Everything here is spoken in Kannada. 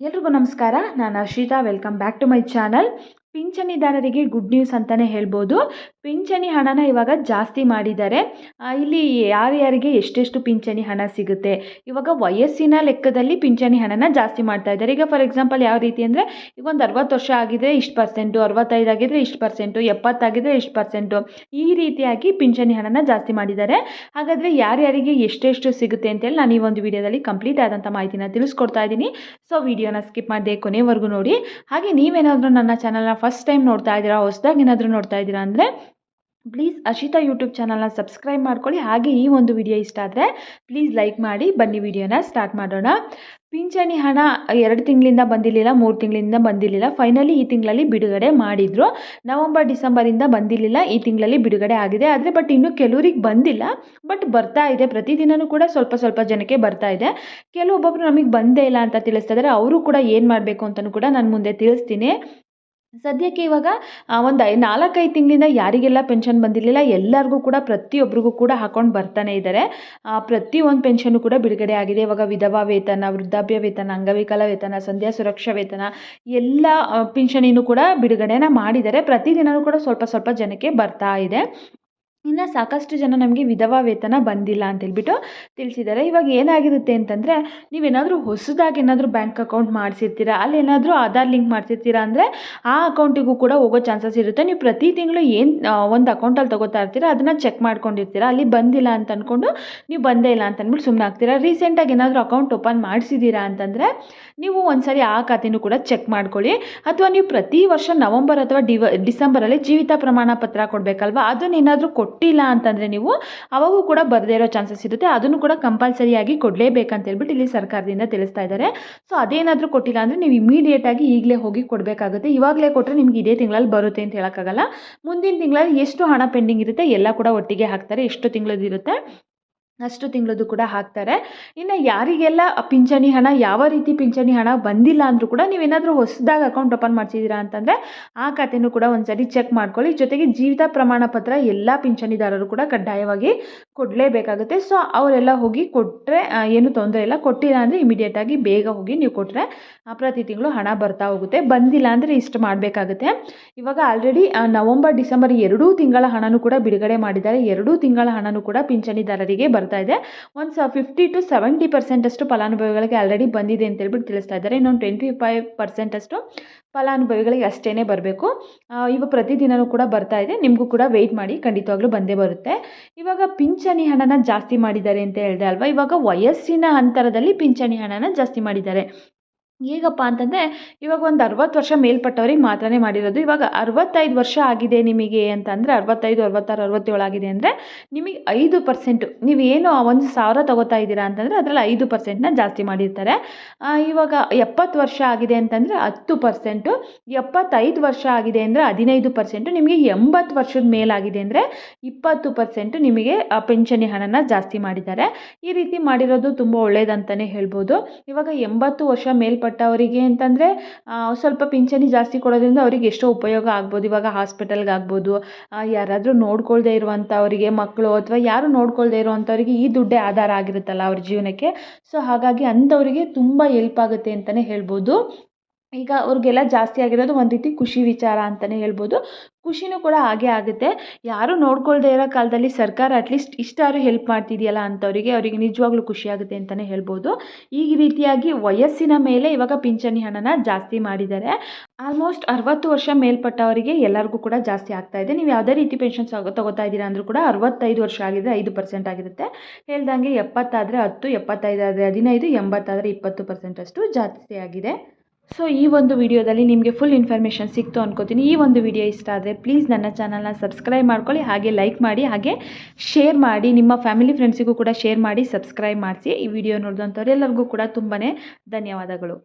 ಎಲ್ರಿಗೂ ನಮಸ್ಕಾರ. ನಾನು Shrita welcome back to my channel ಪಿಂಚಣಿದಾರರಿಗೆ good news ಅಂತಲೇ ಹೇಳ್ಬೋದು. ಪಿಂಚಣಿ ಹಣನ ಇವಾಗ ಜಾಸ್ತಿ ಮಾಡಿದ್ದಾರೆ. ಇಲ್ಲಿ ಯಾರ್ಯಾರಿಗೆ ಎಷ್ಟೆಷ್ಟು ಪಿಂಚಣಿ ಹಣ ಸಿಗುತ್ತೆ? ಇವಾಗ ವಯಸ್ಸಿನ ಲೆಕ್ಕದಲ್ಲಿ ಪಿಂಚಣಿ ಹಣನ ಜಾಸ್ತಿ ಮಾಡ್ತಾ ಇದ್ದಾರೆ. ಈಗ ಫಾರ್ ಎಕ್ಸಾಂಪಲ್ ಯಾವ ರೀತಿ ಅಂದರೆ, ಈಗ ಒಂದು ಅರವತ್ತು ವರ್ಷ ಆಗಿದ್ರೆ ಇಷ್ಟು ಪರ್ಸೆಂಟು ಅರವತ್ತೈದು ಆಗಿದ್ರೆ ಇಷ್ಟು ಪರ್ಸೆಂಟು ಎಪ್ಪತ್ತಾಗಿದ್ರೆ ಇಷ್ಟು ಪರ್ಸೆಂಟು ಈ ರೀತಿಯಾಗಿ ಪಿಂಚಣಿ ಹಣನ ಜಾಸ್ತಿ ಮಾಡಿದ್ದಾರೆ. ಹಾಗಾದರೆ ಯಾರ್ಯಾರಿಗೆ ಎಷ್ಟೆಷ್ಟು ಸಿಗುತ್ತೆ ಅಂತೇಳಿ ನಾನು ಈ ಒಂದು ವಿಡಿಯೋದಲ್ಲಿ ಕಂಪ್ಲೀಟ್ ಆದಂಥ ಮಾಹಿತಿನ ತಿಳಿಸ್ಕೊಡ್ತಾ ಇದ್ದೀನಿ. ಸೊ ವಿಡಿಯೋನ ಸ್ಕಿಪ್ ಮಾಡಿದೆ ಕೊನೆವರೆಗೂ ನೋಡಿ. ಹಾಗೆ ನೀವೇನಾದರೂ ನನ್ನ ಚಾನಲ್ನ ಫಸ್ಟ್ ಟೈಮ್ ನೋಡ್ತಾ ಇದ್ದೀರಾ, ಹೊಸದಾಗಿ ಏನಾದರೂ ನೋಡ್ತಾ ಇದ್ದೀರಾ ಅಂದರೆ ಪ್ಲೀಸ್ ಅಶಿತಾ ಯೂಟ್ಯೂಬ್ ಚಾನಲ್ನ ಸಬ್ಸ್ಕ್ರೈಬ್ ಮಾಡ್ಕೊಳ್ಳಿ. ಹಾಗೆ ಈ ಒಂದು ವಿಡಿಯೋ ಇಷ್ಟ ಆದರೆ ಪ್ಲೀಸ್ ಲೈಕ್ ಮಾಡಿ, ಬನ್ನಿ ವಿಡಿಯೋನ ಸ್ಟಾರ್ಟ್ ಮಾಡೋಣ. ಪಿಂಚಣಿ ಹಣ ಎರಡು ತಿಂಗಳಿಂದ ಬಂದಿರಲಿಲ್ಲ, ಮೂರು ತಿಂಗಳಿಂದ ಬಂದಿರಲಿಲ್ಲ. ಫೈನಲಿ ಈ ತಿಂಗಳಲ್ಲಿ ಬಿಡುಗಡೆ ಮಾಡಿದರು. ನವಂಬರ್, ಡಿಸೆಂಬರಿಂದ ಬಂದಿರಲಿಲ್ಲ, ಈ ತಿಂಗಳಲ್ಲಿ ಬಿಡುಗಡೆ ಆಗಿದೆ. ಆದರೆ ಬಟ್ ಇನ್ನೂ ಕೆಲವ್ರಿಗೆ ಬಂದಿಲ್ಲ. ಬಟ್ ಬರ್ತಾ ಇದೆ ಪ್ರತಿದಿನವೂ ಕೂಡ ಸ್ವಲ್ಪ ಸ್ವಲ್ಪ ಜನಕ್ಕೆ ಬರ್ತಾ ಇದೆ. ಕೆಲವೊಬ್ಬೊಬ್ರು ನಮಗೆ ಬಂದೇ ಇಲ್ಲ ಅಂತ ತಿಳಿಸ್ತಾ ಇದ್ದಾರೆ ಅವರು ಕೂಡ ಏನು ಮಾಡಬೇಕು ಅಂತಲೂ ಕೂಡ ನಾನು ಮುಂದೆ ತಿಳಿಸ್ತೀನಿ. ಸದ್ಯಕ್ಕೆ ಇವಾಗ ಒಂದು ಐ ನಾಲ್ಕೈದು ತಿಂಗಳಿಂದ ಯಾರಿಗೆಲ್ಲ ಪೆನ್ಷನ್ ಬಂದಿರಲಿಲ್ಲ, ಎಲ್ಲರಿಗೂ ಕೂಡ ಪ್ರತಿಯೊಬ್ಬರಿಗೂ ಕೂಡ ಹಾಕೊಂಡು ಬರ್ತಾನೆ ಇದ್ದಾರೆ ಪ್ರತಿ ಒಂದು ಪೆನ್ಷನ್ನು ಕೂಡ ಬಿಡುಗಡೆ ಆಗಿದೆ. ಇವಾಗ ವಿಧವಾ ವೇತನ, ವೃದ್ಧಾಪ್ಯ ವೇತನ, ಅಂಗವಿಕಲ ವೇತನ, ಸಂಧ್ಯಾ ಸುರಕ್ಷಾ ವೇತನ, ಎಲ್ಲ ಪಿಂಚಣಿನೂ ಕೂಡ ಬಿಡುಗಡೆನ ಮಾಡಿದ್ದಾರೆ. ಪ್ರತಿದಿನವೂ ಕೂಡ ಸ್ವಲ್ಪ ಸ್ವಲ್ಪ ಜನಕ್ಕೆ ಬರ್ತಾ ಇದೆ. ಇನ್ನು ಸಾಕಷ್ಟು ಜನ ನಮಗೆ ವಿಧವಾ ವೇತನ ಬಂದಿಲ್ಲ ಅಂತೇಳ್ಬಿಟ್ಟು ತಿಳಿಸಿದ್ದಾರೆ ಇವಾಗ ಏನಾಗಿರುತ್ತೆ ಅಂತಂದರೆ, ನೀವೇನಾದರೂ ಹೊಸದಾಗಿ ಏನಾದರೂ ಬ್ಯಾಂಕ್ ಅಕೌಂಟ್ ಮಾಡಿಸಿರ್ತೀರಾ, ಅಲ್ಲಿ ಏನಾದರೂ ಆಧಾರ್ ಲಿಂಕ್ ಮಾಡಿಸಿರ್ತೀರಾ ಅಂದರೆ, ಆ ಅಕೌಂಟಿಗೂ ಕೂಡ ಹೋಗೋ ಚಾನ್ಸಸ್ ಇರುತ್ತೆ. ನೀವು ಪ್ರತಿ ತಿಂಗಳು ಏನು ಒಂದು ಅಕೌಂಟಲ್ಲಿ ತೊಗೋತಾ ಇರ್ತೀರಾ, ಅದನ್ನು ಚೆಕ್ ಮಾಡ್ಕೊಂಡಿರ್ತೀರಾ, ಅಲ್ಲಿ ಬಂದಿಲ್ಲ ಅಂತ ಅಂದ್ಕೊಂಡು ನೀವು ಬಂದೇ ಇಲ್ಲ ಅಂತ ಅಂದ್ಬಿಟ್ಟು ಸುಮ್ಮನೆ ಆಗ್ತೀರಾ? ರೀಸೆಂಟಾಗಿ ಏನಾದರೂ ಅಕೌಂಟ್ ಓಪನ್ ಮಾಡಿಸಿದ್ದೀರಾ ಅಂತಂದರೆ, ನೀವು ಒಂದ್ಸರಿ ಆ ಖಾತೆನೂ ಕೂಡ ಚೆಕ್ ಮಾಡ್ಕೊಳ್ಳಿ. ಅಥವಾ ನೀವು ಪ್ರತಿ ವರ್ಷ ನವಂಬರ್ ಅಥವಾ ಡಿವ, ಡಿಸೆಂಬರಲ್ಲಿ ಜೀವಿತ ಪ್ರಮಾಣ ಪತ್ರ ಕೊಡಬೇಕಲ್ವಾ ಅದನ್ನೇನಾದರೂ ಕೊಟ್ಟಿಲ್ಲ ಅಂತಂದರೆ ನೀವು ಅವಾಗೂ ಕೂಡ ಬರದೇ ಇರೋ ಚಾನ್ಸಸ್ ಇರುತ್ತೆ. ಅದನ್ನು ಕೂಡ ಕಂಪಲ್ಸರಿಯಾಗಿ ಕೊಡಲೇಬೇಕಂತ ಹೇಳ್ಬಿಟ್ಟು ಇಲ್ಲಿ ಸರ್ಕಾರದಿಂದ ತಿಳಿಸ್ತಾ ಇದ್ದಾರೆ. ಸೊ ಅದೇನಾದರೂ ಕೊಟ್ಟಿಲ್ಲ ಅಂದರೆ ನೀವು ಇಮಿಡಿಯೇಟಾಗಿ ಈಗಲೇ ಹೋಗಿ ಕೊಡಬೇಕಾಗುತ್ತೆ. ಇವಾಗಲೇ ಕೊಟ್ಟರೆ ನಿಮ್ಗೆ ಇದೇ ತಿಂಗಳಲ್ಲಿ ಬರುತ್ತೆ ಅಂತ ಹೇಳೋಕ್ಕಾಗಲ್ಲ. ಮುಂದಿನ ತಿಂಗಳಲ್ಲಿ ಎಷ್ಟು ಹಣ ಪೆಂಡಿಂಗ್ ಇರುತ್ತೆ ಎಲ್ಲ ಕೂಡ ಒಟ್ಟಿಗೆ ಹಾಕ್ತಾರೆ. ಎಷ್ಟು ತಿಂಗಳದ್ದು ಇರುತ್ತೆ? ಅಷ್ಟು ತಿಂಗಳದ್ದು ಕೂಡ ಹಾಕ್ತಾರೆ. ಇನ್ನು ಯಾರಿಗೆಲ್ಲ ಪಿಂಚಣಿ ಹಣ, ಯಾವ ರೀತಿ ಪಿಂಚಣಿ ಹಣ ಬಂದಿಲ್ಲ ಅಂದರೂ ಕೂಡ ನೀವೇನಾದರೂ ಹೊಸದಾಗಿ ಅಕೌಂಟ್ ಓಪನ್ ಮಾಡಿಸಿದ್ದೀರಾ ಅಂತಂದರೆ ಆ ಖಾತೆನೂ ಕೂಡ ಒಂದ್ಸರಿ ಚೆಕ್ ಮಾಡ್ಕೊಳ್ಳಿ. ಜೊತೆಗೆ ಜೀವಿತ ಪ್ರಮಾಣ ಪತ್ರ ಎಲ್ಲ ಪಿಂಚಣಿದಾರರು ಕೂಡ ಕಡ್ಡಾಯವಾಗಿ ಕೊಡಲೇಬೇಕಾಗುತ್ತೆ. ಸೊ ಅವರೆಲ್ಲ ಹೋಗಿ ಕೊಟ್ಟರೆ ಏನು ತೊಂದರೆ ಇಲ್ಲ. ಕೊಟ್ಟಿಲ್ಲ ಅಂದರೆ ಇಮಿಡಿಯೇಟಾಗಿ ಬೇಗ ಹೋಗಿ ನೀವು ಕೊಟ್ಟರೆ ಪ್ರತಿ ತಿಂಗಳು ಹಣ ಬರ್ತಾ ಹೋಗುತ್ತೆ. ಬಂದಿಲ್ಲ ಅಂದರೆ ಇಷ್ಟು ಮಾಡಬೇಕಾಗುತ್ತೆ. ಇವಾಗ ಆಲ್ರೆಡಿ ನವಂಬರ್, ಡಿಸೆಂಬರ್ ಎರಡೂ ತಿಂಗಳ ಹಣನೂ ಕೂಡ ಬಿಡುಗಡೆ ಮಾಡಿದ್ದಾರೆ. ಎರಡೂ ತಿಂಗಳ ಹಣನೂ ಕೂಡ ಪಿಂಚಣಿದಾರರಿಗೆ ಬರ್ತಾ ಇದೆ. ಒಂದು ಫಿಫ್ಟಿ ಟು ಸೆವೆಂಟಿ ಪರ್ಸೆಂಟಷ್ಟು ಫಲಾನುಭವಿಗಳಿಗೆ ಆಲ್ರೆಡಿ ಬಂದಿದೆ ಅಂತ ಹೇಳ್ಬಿಟ್ಟು ತಿಳಿಸ್ತಾ ಇದ್ದಾರೆ. ಇನ್ನೊಂದು ಟ್ವೆಂಟಿ ಫೈವ್ ಪರ್ಸೆಂಟಷ್ಟು ಫಲಾನುಭವಿಗಳಿಗೆ ಅಷ್ಟೇ ಬರಬೇಕು. ಇವಾಗ ಪ್ರತಿದಿನವೂ ಕೂಡ ಬರ್ತಾ ಇದೆ. ನಿಮಗೂ ಕೂಡ ವೆಯ್ಟ್ ಮಾಡಿ. ಖಂಡಿತವಾಗ್ಲೂ ಬಂದೇ ಬರುತ್ತೆ. ಇವಾಗ ಪಿಂಚಣಿ ಹಣನ ಜಾಸ್ತಿ ಮಾಡಿದ್ದಾರೆ ಅಂತ ಹೇಳಿದೆ ಅಲ್ವಾ? ಇವಾಗ ವಯಸ್ಸಿನ ಅಂತರದಲ್ಲಿ ಪಿಂಚಣಿ ಹಣನ ಜಾಸ್ತಿ ಮಾಡಿದ್ದಾರೆ. ಹೇಗಪ್ಪ ಅಂತಂದರೆ, ಇವಾಗ ಒಂದು ಅರವತ್ತು ವರ್ಷ ಮೇಲ್ಪಟ್ಟವ್ರಿಗೆ ಮಾತ್ರನೇ ಮಾಡಿರೋದು. ಇವಾಗ ಅರವತ್ತೈದು ವರ್ಷ ಆಗಿದೆ ನಿಮಗೆ ಅಂತಂದರೆ, ಅರವತ್ತೈದು, ಅರವತ್ತಾರು, ಅರವತ್ತೇಳು ಆಗಿದೆ ಅಂದರೆ, ನಿಮಗೆ ಐದು ಪರ್ಸೆಂಟು ನೀವು ಏನು ಒಂದು ಸಾವಿರ ತಗೋತಾ ಇದ್ದೀರಾ ಅಂತಂದರೆ, ಅದರಲ್ಲಿ ಐದು ಪರ್ಸೆಂಟ್ನ ಜಾಸ್ತಿ ಮಾಡಿರ್ತಾರೆ. ಇವಾಗ ಎಪ್ಪತ್ತು ವರ್ಷ ಆಗಿದೆ ಅಂತಂದರೆ ಹತ್ತು ಪರ್ಸೆಂಟು ಎಪ್ಪತ್ತೈದು ವರ್ಷ ಆಗಿದೆ ಅಂದರೆ ಹದಿನೈದು ಪರ್ಸೆಂಟು ನಿಮಗೆ ಎಂಬತ್ತು ವರ್ಷದ ಮೇಲಾಗಿದೆ ಅಂದರೆ ಇಪ್ಪತ್ತು ಪರ್ಸೆಂಟು ನಿಮಗೆ ಪಿಂಚಣಿ ಹಣನ ಜಾಸ್ತಿ ಮಾಡಿದ್ದಾರೆ. ಈ ರೀತಿ ಮಾಡಿರೋದು ತುಂಬ ಒಳ್ಳೆಯದಂತಲೇ ಹೇಳ್ಬೋದು. ಇವಾಗ ಎಂಬತ್ತು ವರ್ಷ ಮೇಲ್ಪಟ್ಟವರಿಗೆ ಅಂತಂದರೆ ಸ್ವಲ್ಪ ಪಿಂಚಣಿ ಜಾಸ್ತಿ ಕೊಡೋದ್ರಿಂದ ಅವರಿಗೆ ಎಷ್ಟೋ ಉಪಯೋಗ ಆಗ್ಬೋದು. ಇವಾಗ ಹಾಸ್ಪಿಟಲ್ಗೆ ಆಗ್ಬೋದು ಯಾರಾದರೂ ನೋಡ್ಕೊಳ್ದೇ ಇರುವಂಥವರಿಗೆ, ಮಕ್ಕಳು ಅಥವಾ ಯಾರು ನೋಡ್ಕೊಳ್ದೆ ಇರುವಂಥವ್ರಿಗೆ ಈ ದುಡ್ಡೇ ಆಧಾರ ಆಗಿರುತ್ತಲ್ಲ ಅವ್ರ ಜೀವನಕ್ಕೆ. ಸೊ, ಹಾಗಾಗಿ ಅಂಥವರಿಗೆ ತುಂಬ ಹೆಲ್ಪ್ ಆಗುತ್ತೆ ಅಂತಲೇ ಹೇಳ್ಬೋದು. ಈಗ ಅವ್ರಿಗೆಲ್ಲ ಜಾಸ್ತಿ ಆಗಿರೋದು ಒಂದು ರೀತಿ ಖುಷಿ ವಿಚಾರ ಅಂತಲೇ ಹೇಳ್ಬೋದು. ಖುಷಿನೂ ಕೂಡ ಹಾಗೆ ಆಗುತ್ತೆ. ಯಾರೂ ನೋಡ್ಕೊಳ್ದೇ ಇರೋ ಕಾಲದಲ್ಲಿ ಸರ್ಕಾರ ಅಟ್ಲೀಸ್ಟ್ ಇಷ್ಟಾದ್ರು ಹೆಲ್ಪ್ ಮಾಡ್ತಿದೆಯಲ್ಲ ಅಂಥವರಿಗೆ ಅವರಿಗೆ ನಿಜವಾಗ್ಲೂ ಖುಷಿ ಆಗುತ್ತೆ ಅಂತಲೇ ಹೇಳ್ಬೋದು. ಈ ರೀತಿಯಾಗಿ ವಯಸ್ಸಿನ ಮೇಲೆ ಇವಾಗ ಪಿಂಚಣಿ ಹಣನ ಜಾಸ್ತಿ ಮಾಡಿದ್ದಾರೆ. ಆಲ್ಮೋಸ್ಟ್ ಅರವತ್ತು ವರ್ಷ ಮೇಲ್ಪಟ್ಟವರಿಗೆ ಎಲ್ಲರಿಗೂ ಕೂಡ ಜಾಸ್ತಿ ಆಗ್ತಾ ಇದೆ. ನೀವು ಯಾವುದೇ ರೀತಿ ಪೆನ್ಷನ್ ತಗೋತಾ ಇದ್ದೀರಾ ಅಂದರೂ ಕೂಡ ಅರವತ್ತೈದು ವರ್ಷ ಆಗಿದ್ರೆ ಐದು ಪರ್ಸೆಂಟ್ ಆಗಿರುತ್ತೆ. ಹೇಳ್ದಂಗೆ ಎಪ್ಪತ್ತಾದರೆ ಹತ್ತು, ಎಪ್ಪತ್ತೈದಾದರೆ ಹದಿನೈದು, ಎಂಬತ್ತಾದರೆ ಇಪ್ಪತ್ತು ಪರ್ಸೆಂಟಷ್ಟು ಜಾಸ್ತಿ ಆಗಿದೆ. ಸೊ ಈ ಒಂದು ವಿಡಿಯೋದಲ್ಲಿ ನಿಮಗೆ ಫುಲ್ ಇನ್ಫಾರ್ಮೇಷನ್ ಸಿಕ್ತು ಅನ್ಕೋತೀನಿ. ಈ ಒಂದು ವಿಡಿಯೋ ಇಷ್ಟ ಆದರೆ ಪ್ಲೀಸ್ ನನ್ನ ಚಾನಲ್ನ ಸಬ್ಸ್ಕ್ರೈಬ್ ಮಾಡ್ಕೊಳ್ಳಿ, ಹಾಗೆ ಲೈಕ್ ಮಾಡಿ, ಹಾಗೆ ಶೇರ್ ಮಾಡಿ, ನಿಮ್ಮ ಫ್ಯಾಮಿಲಿ ಫ್ರೆಂಡ್ಸಿಗೂ ಕೂಡ ಶೇರ್ ಮಾಡಿ ಸಬ್ಸ್ಕ್ರೈಬ್ ಮಾಡಿಸಿ. ಈ ವಿಡಿಯೋ ನೋಡಿದಂಥವ್ರೆಲ್ಲರಿಗೂ ಕೂಡ ತುಂಬಾ ಧನ್ಯವಾದಗಳು.